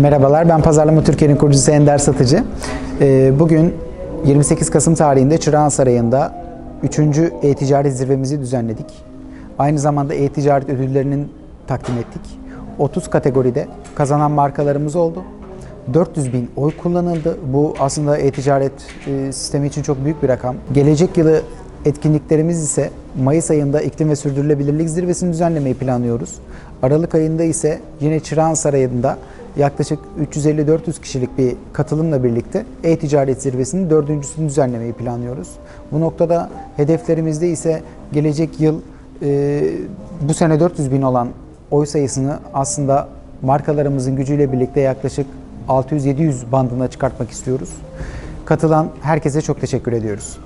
Merhabalar, ben Pazarlama Türkiye'nin kurucusu Ender Satıcı. Ee, Bugün 28 Kasım tarihinde Çırağan Sarayı'nda 3. E-Ticaret Zirvemizi düzenledik. Aynı zamanda E-Ticaret ödüllerinin takdim ettik. 30 kategoride kazanan markalarımız oldu. 400 bin oy kullanıldı. Bu aslında e-ticaret e, sistemi için çok büyük bir rakam. Gelecek yılı etkinliklerimiz ise Mayıs ayında iklim ve sürdürülebilirlik zirvesini düzenlemeyi planlıyoruz. Aralık ayında ise yine Çırağan Sarayı'nda yaklaşık 350-400 kişilik bir katılımla birlikte e-ticaret zirvesinin dördüncüsünü düzenlemeyi planlıyoruz. Bu noktada hedeflerimizde ise gelecek yıl e, bu sene 400 bin olan oy sayısını aslında markalarımızın gücüyle birlikte yaklaşık 600-700 bandına çıkartmak istiyoruz. Katılan herkese çok teşekkür ediyoruz.